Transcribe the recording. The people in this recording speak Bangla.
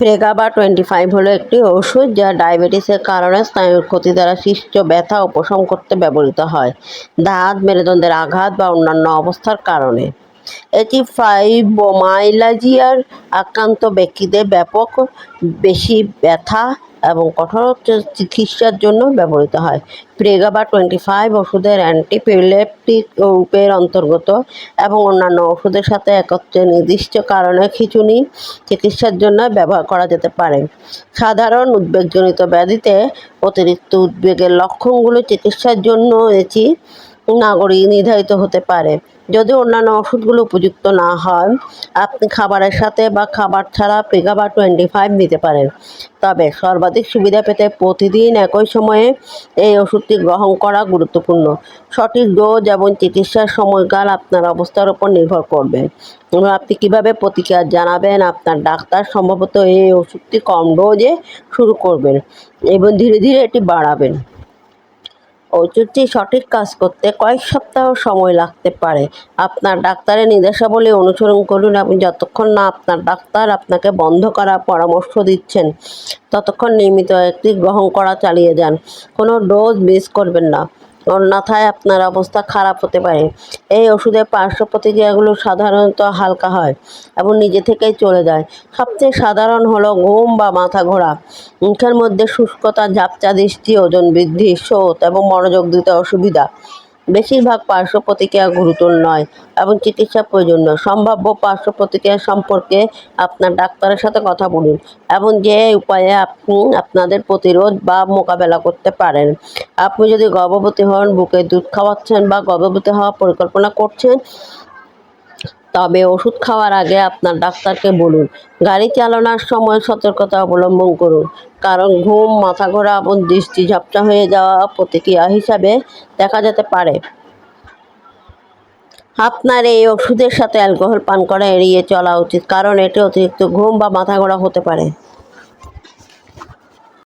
প্রেগা বা টোয়েন্টি ফাইভ হলো একটি ওষুধ যা ডায়াবেটিসের কারণে স্নায়ুর ক্ষতি দ্বারা সৃষ্ট ব্যথা উপশম করতে ব্যবহৃত হয়, দাঁত, মেরুদণ্ডের আঘাত বা অন্যান্য অবস্থার কারণে। এটি ফাইবোমাইলাজিয়ার আক্রান্ত ব্যক্তিদের ব্যাপক বেশি ব্যথা এবং কঠোর চিকিৎসার জন্য ব্যবহৃত হয়। প্রেগা বা টোয়েন্টি ফাইভ ওষুধের অ্যান্টিপিলেপটিক রূপের অন্তর্গত এবং অন্যান্য ওষুধের সাথে একত্রে নির্দিষ্ট কারণে খিঁচুনি চিকিৎসার জন্য ব্যবহার করা যেতে পারে। সাধারণ উদ্বেগজনিত ব্যাধিতে অতিরিক্ত উদ্বেগের লক্ষণগুলো চিকিৎসার জন্য এটি নাগরিক নির্ধারিত হতে পারে। যদি অন্যান্য ওষুধগুলো উপযুক্ত না হয়, আপনি খাবারের সাথে বা খাবার ছাড়া প্রেগা বা টোয়েন্টি ফাইভ নিতে পারেন। তবে সর্বাধিক সুবিধা পেতে প্রতিদিন একই সময়ে এই ওষুধটি গ্রহণ করা গুরুত্বপূর্ণ। সঠিক ডোজ এবং চিকিৎসার সময়কাল আপনার অবস্থার উপর নির্ভর করবে। আপনি কীভাবে প্রতিকার জানাবেন, আপনার ডাক্তার সম্ভবত এই ওষুধটি কম ডোজে শুরু করবেন এবং ধীরে ধীরে এটি বাড়াবেন। ওষুধটি সঠিক কাজ করতে কয়েক সপ্তাহ সময় লাগতে পারে। আপনার ডাক্তারের নির্দেশাবলী অনুসরণ করুন এবং যতক্ষণ না আপনার ডাক্তার আপনাকে বন্ধ করার পরামর্শ দিচ্ছেন, ততক্ষণ নিয়মিত একটি গ্রহণ করা চালিয়ে যান। কোনো ডোজ মিস করবেন না। অন্যথায় আপনার অবস্থা খারাপ হতে পারে। এই ওষুধের পার্শ্ব প্রতিক্রিয়াগুলো সাধারণত হালকা হয় এবং নিজে থেকেই চলে যায়। সবচেয়ে সাধারণ হলো ঘুম বা মাথা ঘোরা। মুখের মধ্যে শুষ্কতা, ঝাপচা দৃষ্টি, ওজন বৃদ্ধি শোধ এবং মনোযোগ দিতে অসুবিধা। বেশিরভাগ পার্শ্ব প্রতিক্রিয়া গুরুতর নয় এবং চিকিৎসা প্রয়োজন নয়। সম্ভাব্য পার্শ্ব প্রতিক্রিয়া সম্পর্কে আপনার ডাক্তারের সাথে কথা বলুন এবং যে উপায়ে আপনি আপনাদের প্রতিরোধ বা মোকাবেলা করতে পারেন। আপনি যদি গর্ভবতী হন, বুকে দুধ খাওয়াচ্ছেন বা গর্ভবতী হওয়ার পরিকল্পনা করছেন তবে ওষুধ খাওয়ার আগে আপনার ডাক্তারকে বলুন। গাড়ি চালানোর সময় সতর্কতা অবলম্বন করুন। কারণ ঘুম, মাথা ঘোরা এবং দৃষ্টি ঝাপটা হয়ে যাওয়া প্রতিক্রিয়া হিসাবে দেখা যেতে পারে। আপনার এই ওষুধের সাথে অ্যালকোহল পান করা এড়িয়ে চলা উচিত, কারণ এটি অতিরিক্ত ঘুম বা মাথা ঘোরা হতে পারে।